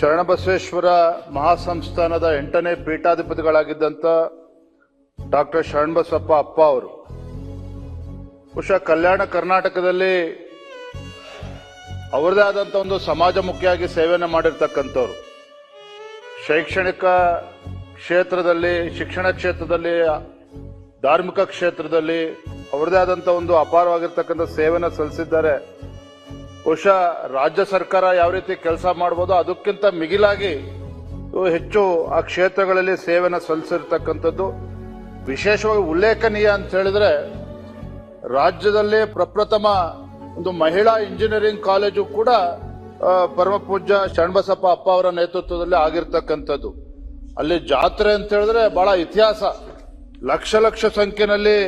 ಶರಣಬಸವೇಶ್ವರ ಮಹಾಸಂಸ್ಥಾನದ ಎಂಟನೇ ಪೀಠಾಧಿಪತಿಗಳಾಗಿದ್ದಂತ ಡಾಕ್ಟರ್ ಶರಣಬಸಪ್ಪ ಅಪ್ಪ ಅವರು. ಬಹುಶಃ ಕಲ್ಯಾಣ ಕರ್ನಾಟಕದಲ್ಲಿ ಅವರದೇ ಆದಂಥ ಒಂದು ಸಮಾಜಮುಖಿಯಾಗಿ ಸೇವೆಯನ್ನು ಮಾಡಿರ್ತಕ್ಕಂಥವ್ರು. ಶೈಕ್ಷಣಿಕ ಕ್ಷೇತ್ರದಲ್ಲಿ, ಶಿಕ್ಷಣ ಕ್ಷೇತ್ರದಲ್ಲಿ, ಧಾರ್ಮಿಕ ಕ್ಷೇತ್ರದಲ್ಲಿ ಅವರದೇ ಆದಂಥ ಒಂದು ಅಪಾರವಾಗಿರ್ತಕ್ಕಂಥ ಸೇವೆಯನ್ನು ಸಲ್ಲಿಸಿದ್ದಾರೆ. ಬಹುಶಃ ರಾಜ್ಯ ಸರ್ಕಾರ ಯಾವ ರೀತಿ ಕೆಲಸ ಮಾಡ್ಬೋದು ಅದಕ್ಕಿಂತ ಮಿಗಿಲಾಗಿ ಹೆಚ್ಚು ಆ ಕ್ಷೇತ್ರಗಳಲ್ಲಿ ಸೇವೆನ ಸಲ್ಲಿಸಿರ್ತಕ್ಕಂಥದ್ದು. ವಿಶೇಷವಾಗಿ ಉಲ್ಲೇಖನೀಯ ಅಂತ ಹೇಳಿದ್ರೆ, ರಾಜ್ಯದಲ್ಲಿ ಪ್ರಪ್ರಥಮ ಒಂದು ಮಹಿಳಾ ಇಂಜಿನಿಯರಿಂಗ್ ಕಾಲೇಜು ಕೂಡ ಪರಮಪೂಜ್ಯ ಪರಮ ಪೂಜ್ಯ ಶರಣಬಸಪ್ಪ ಅಪ್ಪ ಅವರ ನೇತೃತ್ವದಲ್ಲಿ ಆಗಿರ್ತಕ್ಕಂಥದ್ದು. ಅಲ್ಲಿ ಜಾತ್ರೆ ಅಂತ ಹೇಳಿದ್ರೆ ಬಹಳ ಇತಿಹಾಸ. ಲಕ್ಷ ಲಕ್ಷ ಸಂಖ್ಯೆನಲ್ಲಿ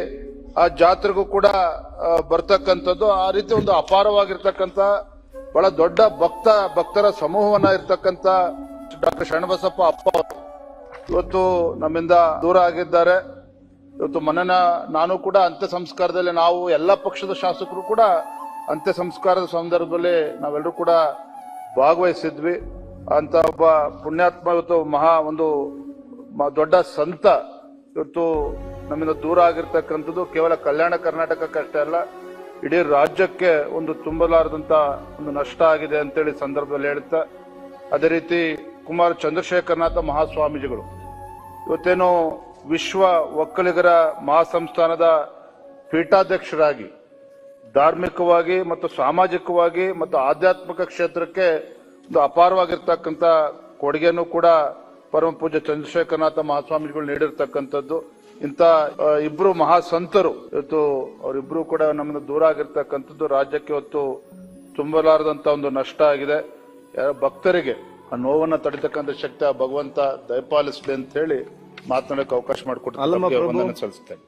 ಆ ಜಾತ್ರೆಗೂ ಕೂಡ ಬರ್ತಕ್ಕಂಥದ್ದು ಆ ರೀತಿ ಒಂದು ಅಪಾರವಾಗಿರ್ತಕ್ಕಂಥ, ಬಹಳ ದೊಡ್ಡ ಭಕ್ತ, ಭಕ್ತರ ಸಮೂಹವನ್ನ ಇರ್ತಕ್ಕಂಥ ಡಾಕ್ಟರ್ ಶರಣಬಸಪ್ಪ ಅಪ್ಪ ಇವತ್ತು ನಮ್ಮಿಂದ ದೂರ ಆಗಿದ್ದಾರೆ. ಇವತ್ತು ಮನನ ನಾನು ಕೂಡ ಅಂತ್ಯ ಸಂಸ್ಕಾರದಲ್ಲಿ, ನಾವು ಎಲ್ಲ ಪಕ್ಷದ ಶಾಸಕರು ಕೂಡ ಅಂತ್ಯ ಸಂಸ್ಕಾರದ ಸಂದರ್ಭದಲ್ಲಿ ನಾವೆಲ್ಲರೂ ಕೂಡ ಭಾಗವಹಿಸಿದ್ವಿ. ಅಂತ ಒಬ್ಬ ಪುಣ್ಯಾತ್ಮ ಇವತ್ತು ಮಹಾ ಒಂದು ದೊಡ್ಡ ಸಂತ ಇವತ್ತು ನಮ್ಮಿಂದ ದೂರ ಆಗಿರ್ತಕ್ಕಂಥದ್ದು ಕೇವಲ ಕಲ್ಯಾಣ ಕರ್ನಾಟಕಕ್ಕಷ್ಟೇ ಅಲ್ಲ, ಇಡೀ ರಾಜ್ಯಕ್ಕೆ ಒಂದು ತುಂಬಲಾರದಂತ ಒಂದು ನಷ್ಟ ಆಗಿದೆ ಅಂತೇಳಿ ಸಂದರ್ಭದಲ್ಲಿ ಹೇಳುತ್ತಾ, ಅದೇ ರೀತಿ ಕುಮಾರ್ ಚಂದ್ರಶೇಖರನಾಥ ಮಹಾಸ್ವಾಮೀಜಿಗಳು. ಇವತ್ತೇನು ವಿಶ್ವ ಒಕ್ಕಲಿಗರ ಮಹಾಸಂಸ್ಥಾನದ ಪೀಠಾಧ್ಯಕ್ಷರಾಗಿ, ಧಾರ್ಮಿಕವಾಗಿ ಮತ್ತು ಸಾಮಾಜಿಕವಾಗಿ ಮತ್ತು ಆಧ್ಯಾತ್ಮಿಕ ಕ್ಷೇತ್ರಕ್ಕೆ ಒಂದು ಅಪಾರವಾಗಿರ್ತಕ್ಕಂಥ ಕೊಡುಗೆಯನ್ನು ಕೂಡ ಪರಮ ಪೂಜ್ಯ ಚಂದ್ರಶೇಖರನಾಥ ಮಹಾಸ್ವಾಮಿಗಳು ನೀಡಿರ್ತಕ್ಕಂಥದ್ದು. ಇಂಥ ಇಬ್ರು ಮಹಾ ಮಹಾಸಂತರು. ಇವತ್ತು ಅವರಿಬ್ರು ಕೂಡ ನಮ್ಮನ್ನು ದೂರ ಆಗಿರ್ತಕ್ಕಂಥದ್ದು ರಾಜ್ಯಕ್ಕೆ ಇವತ್ತು ತುಂಬಲಾರದಂತ ಒಂದು ನಷ್ಟ ಆಗಿದೆ. ಯಾರ ಭಕ್ತರಿಗೆ ಆ ನೋವನ್ನ ತಡಿತಕ್ಕಂಥ ಶಕ್ತಿ ಆ ಭಗವಂತ ದಯಪಾಲಿಸಲಿ ಅಂತ ಹೇಳಿ ಮಾತನಾಡಕ್ಕೆ ಅವಕಾಶ ಮಾಡಿಕೊಡ್ತಾರೆ ಸಲ್ಲಿಸ್ತೇನೆ.